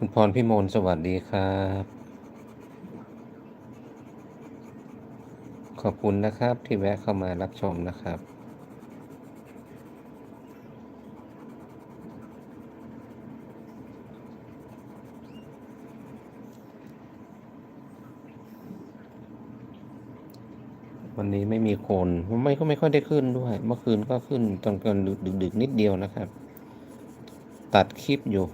คุณพรพิมลสวัสดีครับ ขอบคุณนะครับที่แวะเข้ามารับชมนะครับวันนี้ไม่มีคนไม่ก็ไม่ค่อยได้ขึ้นด้วย เมื่อคืนก็ขึ้นตอนกลางดึกๆนิดเดียวนะครับ ตัดคลิปอยู่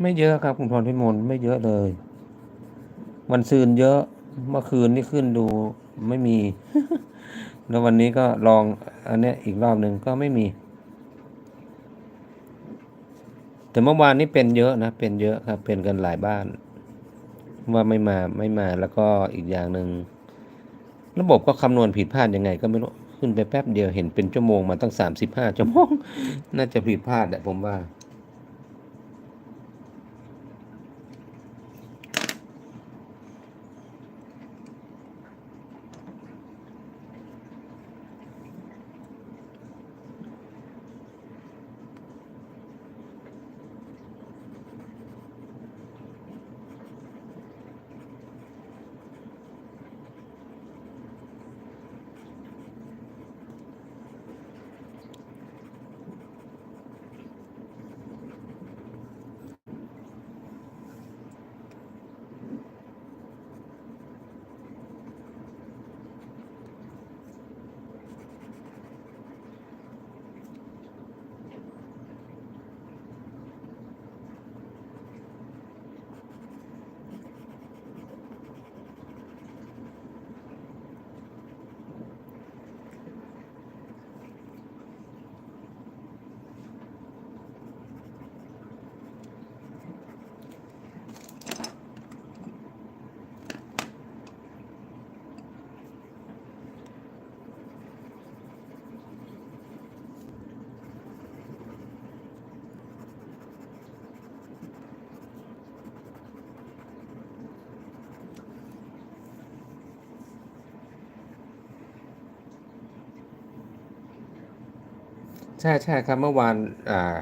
ไม่เยอะครับคุณพรพิมลไม่เยอะเลย วันซืนเยอะเมื่อคืนนี่ขึ้นดูไม่มี แล้ววันนี้ก็ลองอันเนี้ยอีกรอบหนึ่งก็ไม่มี แต่เมื่อวานนี้เป็นเยอะนะเป็นเยอะครับ เป็นกันหลายบ้าน ว่าไม่มาไม่มาแล้วก็อีกอย่างหนึ่งระบบก็คำนวณผิดพลาดยังไง ก็ไม่รู้ขึ้นไปแป๊บเดียวเห็นเป็นชั่วโมงมาตั้งสามสิบห้าชั่วโมง น่าจะผิดพลาดแหละผมว่า ใช่ใช่ครับเมื่อวานอ่า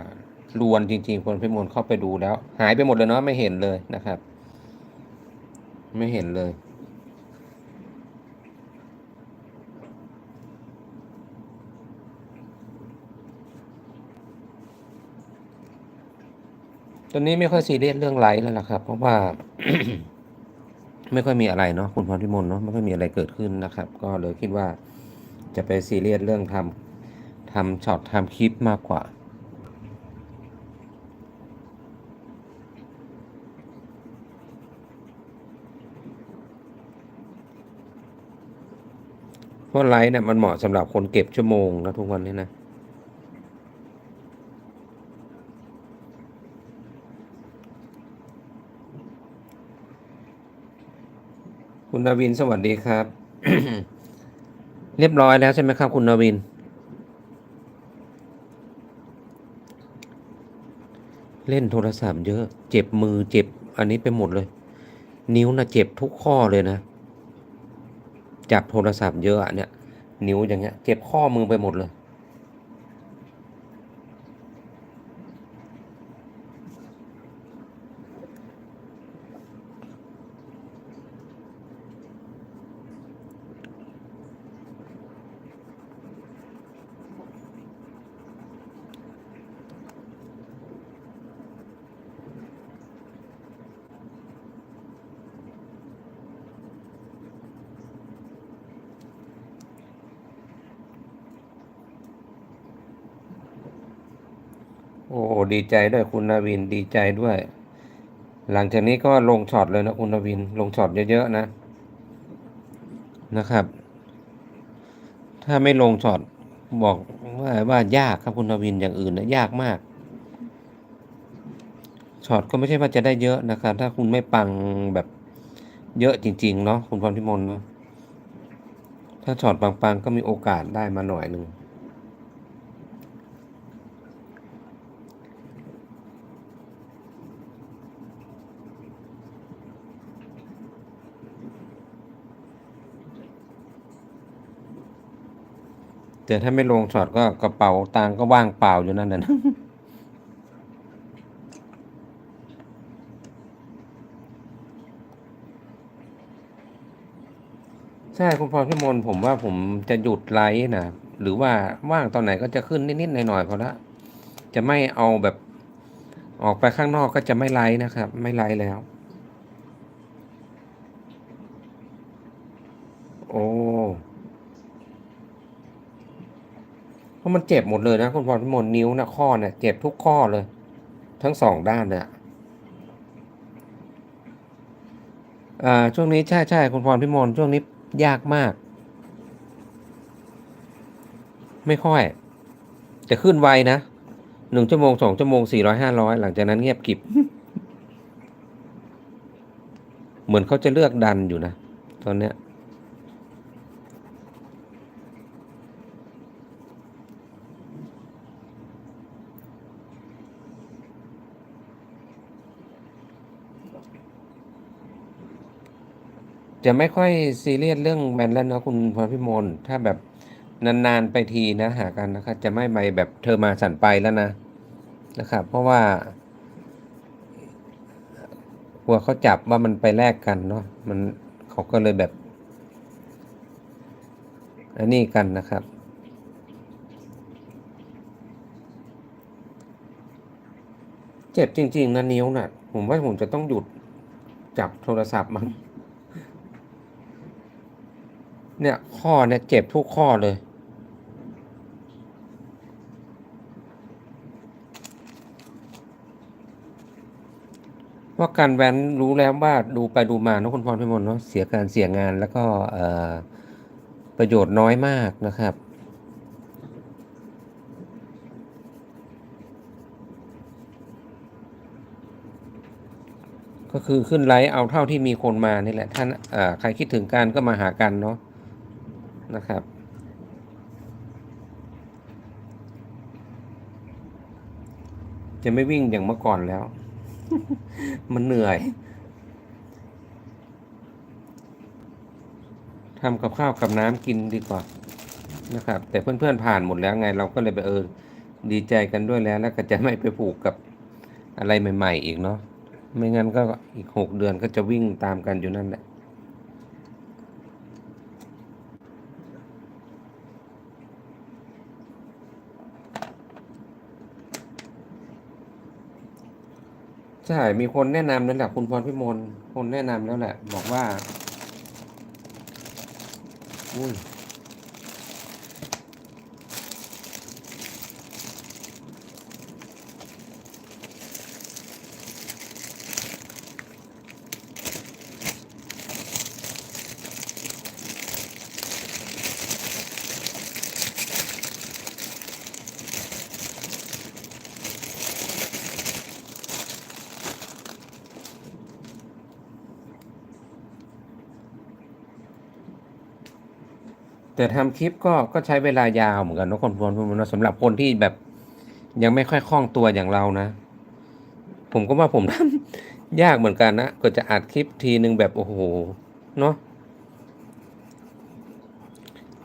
ลวนจริงๆคนพิมลเข้าไปดูแล้ว หายไปหมดเลยเนาะไม่เห็นเลยนะครับ ไม่เห็นเลย ตอนนี้ไม่ค่อยซีเรียสเรื่องไลฟ์แล้วล่ะครับ เพราะว่า ไม่ค่อยมีอะไรเนาะคุณพรพิมลเนาะไม่ค่อยมีอะไรเกิดขึ้นนะครับ ก็เลยคิดว่าจะไปซีเรียสเรื่องทำ ทำช็อตทำคลิปมากกว่า เพราะไลฟ์เนี่ยมันเหมาะสำหรับคนเก็บชั่วโมงนะทุกวันนี้นะคุณนาวินสวัสดีครับ เรียบร้อยแล้วใช่ไหมครับ คุณนาวิน เล่นโทรศัพท์เยอะ เจ็บมือเจ็บอันนี้ไปหมดเลย นิ้วนะเจ็บทุกข้อเลยนะ จับโทรศัพท์เยอะอะเนี่ย นิ้วอย่างเงี้ย เจ็บข้อมือไปหมดเลย โอ้ดีใจด้วยคุณนาวินดีใจด้วย หลังจากนี้ก็ลงช็อตเลยนะคุณนาวิน ลงช็อตเยอะๆนะ นะครับ ถ้าไม่ลงช็อตบอกว่าว่ายากครับคุณนาวินอย่างอื่นนะยากมากช็อตก็ไม่ใช่ว่าจะได้เยอะนะครับ ถ้าคุณไม่ปังแบบเยอะจริง ๆ เนาะคุณพรพิมลเนาะถ้าช็อตปังๆก็มีโอกาสได้มาหน่อยหนึ่ง แต่ถ้าไม่ลงช็อตก็กระเป๋าตังก็ว่างเปล่าอยู่นั่นน่ะนะใช่คุณพรพิมลผมว่าผมจะหยุดไลฟ์นะหรือว่าว่างตอนไหนก็จะขึ้นนิดๆหน่อยๆพอละจะไม่เอาแบบออกไปข้างนอกก็จะไม่ไลฟ์นะครับ ไม่ไลฟ์แล้ว โอ้เพ ราะมันเจ็บหมดเลยนะคุณพรพิมลนิ้วนะข้อเนี่ยเจ็บทุกข้อเลย ทั้งสองด้านเลยอะอ่าช่วงนี้ใช่ใช่คุณพรพิมลช่วงนี้ยากมาก ไม่ค่อย จะขึ้นไวนะหนึ่งชั่วโมงสองชั่วโมงสี่ร้อยห้าร้อยหลังจากนั้นเงียบกิบ เหมือนเขาจะเลือกดันอยู่นะ ตอนเนี้ย จะไม่ค่อยซีเรียสเรื่องแบนแล้วนะคุณพรพิมลถ้าแบบนานๆไปทีนะหากันนะครับจะไม่ไปแบบเธอมาสั่นไปแล้วนะนะครับ เพราะว่ากลัวเขาจับว่ามันไปแลกกันเนาะมันเขาก็เลยแบบ อันนี้กันนะครับเจ็บจริง ๆนะนิ้วน่ะ ผมว่าผมจะต้องหยุดจับโทรศัพท์มั้ง เนี่ยข้อเนี่ยเจ็บทุกข้อเลย ว่าการแว้นรู้แล้วว่าดูไปดูมานอะคุณพรพิมลเนาะเสียการเสียงานแล้วก็ประโยชน์น้อยมากนะครับก็คือขึ้นไลฟ์เอาเท่าที่มีคนมานี่แหละท่านใครคิดถึงกันก็มาหากันเนาะ นะครับ จะไม่วิ่งอย่างเมื่อก่อนแล้ว มันเหนื่อยทำกับข้าวกับน้ำกินดีกว่านะครับ แต่เพื่อนๆผ่านหมดแล้วไง เราก็เลยไปเออดีใจกันด้วยแล้ว แล้วก็จะไม่ไปผูกกับอะไรใหม่ ๆ อีกเนาะไม่งั้นก็อีกหกเดือนก็จะวิ่งตามกันอยู่นั่นแหละ ใช่ มีคนแนะนำนั่นแหละคุณพรพิมลคนแนะนำแล้วแหละ บอกว่าอุ้ย แต่ทำคลิปก็ก็ใช้เวลายาวเหมือนกันนะคนพลนะสำหรับคนที่แบบยังไม่ค่อยคล่องตัวอย่างเรานะ ผมก็ว่าผมทำยากเหมือนกันนะก็จะอัดคลิปทีหนึ่งแบบโอ้โหเนาะ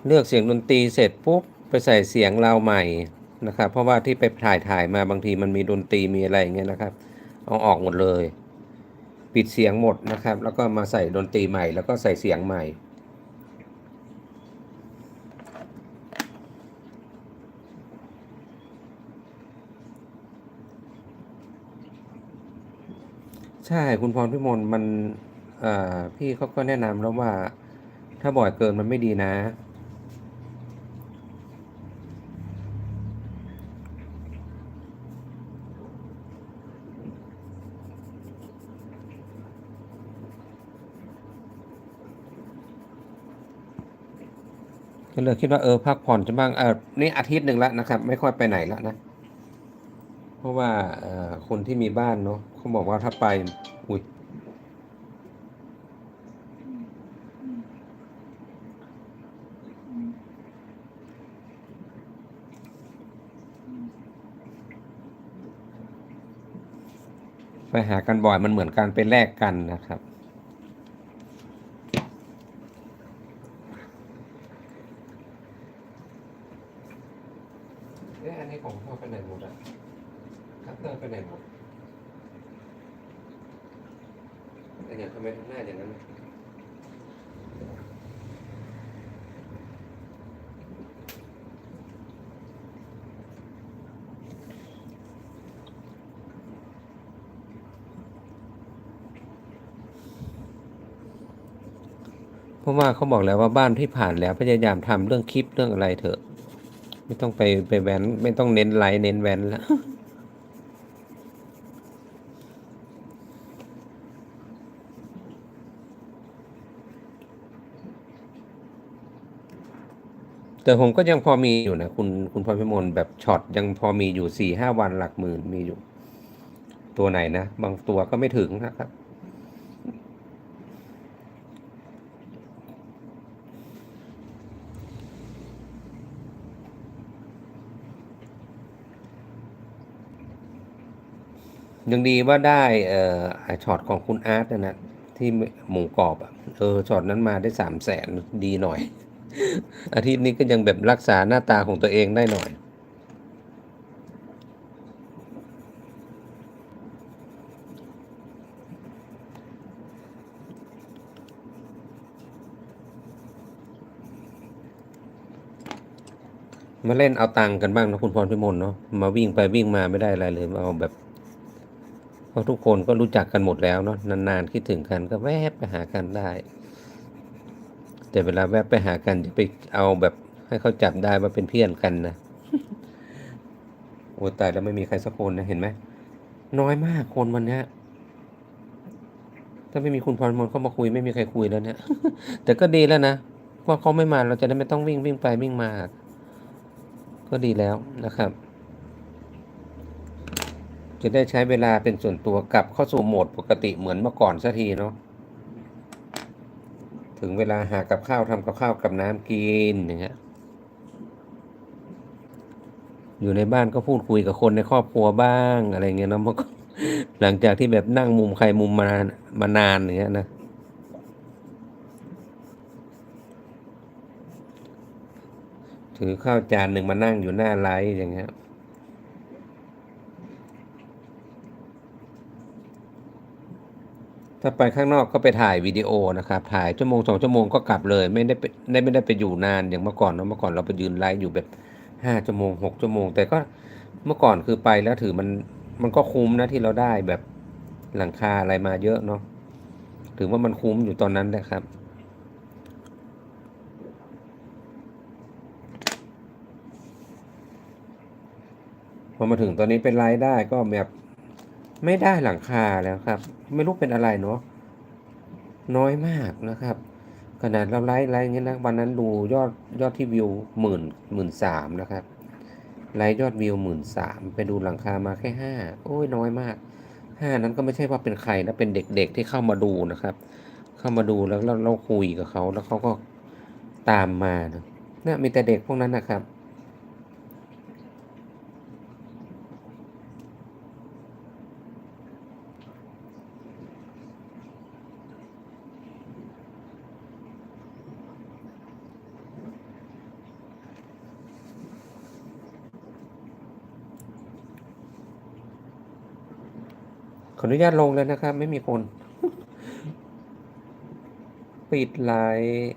เลือกเสียงดนตรีเสร็จปุ๊บไปใส่เสียงเราใหม่นะครับ เพราะว่าที่ไปถ่ายถ่ายมาบางทีมันมีดนตรีมีอะไรอย่างเงี้ยนะครับ เอาออกหมดเลย ปิดเสียงหมดนะครับ แล้วก็มาใส่ดนตรีใหม่ แล้วก็ใส่เสียงใหม่ ใช่ คุณพรพิมลมันเอ่อพี่เขาก็แนะนำแล้วว่า ถ้าบ่อยเกินมันไม่ดีนะ ก็เลยคิดว่าเออพักผ่อนจะบ้างเออนี่อาทิตย์หนึ่งแล้วนะครับ ไม่ค่อยไปไหนแล้วนะ เพราะว่าคนที่มีบ้านเนาะเขาบอกว่าถ้าไป อุ้ยไปหากันบ่อยมันเหมือนการไปแลกกันนะครับ เอ๊ะอันนี้ของพ่อไปไหนหมดอะคัตเตอร์ไปไหนหมดแต่เนี่ยทำไมทำหน้าอย่างนั้นอะเพ ราะว่าเขาบอกแล้วว่าบ้านที่ผ่านแล้วพยายามทำเรื่องคลิปเรื่องอะไรเถอะ ไม่ต้องไปไปแวนไม่ต้องเน้นไลน์เน้นแวนแล้วแต่ผมก็ยังพอมีอยู่นะ คุณคุณพรพิมลแบบช็อตยังพอมีอยู่สี่ห้าวันหลักหมื่นมีอยู่ ตัวไหนนะ บางตัวก็ไม่ถึงนะครับ ยังดีว่าได้เอ่อช็อตของคุณอาร์ตนะนะที่หมูกรอบอะเออช็อตนั้นมาได้สามแสนดีหน่อย อาทิตย์นี้ก็ยังแบบรักษาหน้าตาของตัวเองได้หน่อยมาเล่นเอาตังกันบ้างนะคุณพรพิมลเนาะมาวิ่งไปวิ่งมาไม่ได้อะไรเลยเอาแบบ ราะทุกคนก็รู้จักกันหมดแล้วเนาะนานๆคิดถึงกันก็แวบไปหากันได้ แต่เวลาแวบไปหากันจะไปเอาแบบให้เขาจับได้ว่าเป็นเพื่อนกันนะโอ้ตายแล้วไม่มีใครสักคนนะเห็นไหมน้อยมากคนวันเนี้ยถ้าไม่มีคุณพรมนเข้ามาคุยไม่มีใครคุยแล้วเนี่ยแต่ก็ดีแล้วนะเพราะเขาไม่มาเราจะได้ไม่ต้องวิ่งวิ่งไปวิ่งมา ก็ดีแล้วนะครับ จะได้ใช้เวลาเป็นส่วนตัวกลับเข้าสู่โหมดปกติเหมือนเมื่อก่อนสักทีเนาะถึงเวลาหากับข้าวทำกับข้าวกับน้ำกินอย่างเงี้ยอยู่ในบ้านก็พูดคุยกับคนในครอบครัวบ้างอะไรเงี้ยเนาะเมื่อก่อนหลังจากที่แบบนั่งมุมใครมุมมามานานอย่างเงี้ยนะถือข้าวจานหนึ่งมานั่งอยู่หน้าไลฟ์อย่างเงี้ย ถ้าไปข้างนอกก็ไปถ่ายวิดีโอนะครับถ่ายชั่วโมงสองชั่วโมงก็กลับเลย ไม่ได้ไปได้ไม่ได้ไปอยู่นานอย่างเมื่อก่อนเนอะเมื่อก่อนเราไปยืนไลฟ์อยู่แบบห้าชั่วโมงหกชั่วโมง แต่ก็เมื่อก่อนคือไปแล้วถือมันมันก็คุ้มนะที่เราได้แบบหลังคาอะไรมาเยอะเนาะถือว่ามันคุ้มอยู่ตอนนั้นแหละครับพอมาถึงตอนนี้เป็นรายได้ก็แบบ ไม่ได้หลังคาแล้วครับ ไม่รู้เป็นอะไรเนาะน้อยมากนะครับ ขนาดเราไลฟ์ไลฟ์เงี้ยนะวันนั้นดูยอดยอดที่วิวหมื่นหมื่นสามนะครับไลฟ์ยอดวิวหมื่นสามไปดูหลังคามาแค่ห้าโอ้ยน้อยมากห้านั้นก็ไม่ใช่ว่าเป็นใครนะเป็นเด็กๆที่เข้ามาดูนะครับ เข้ามาดูแล้วเราเราคุยกับเขาแล้วเขาก็ตามมานะเนี่ยมีแต่เด็กพวกนั้นนะครับ อนุญาตลงเลยนะครับ ไม่มีคน ปิดไลน์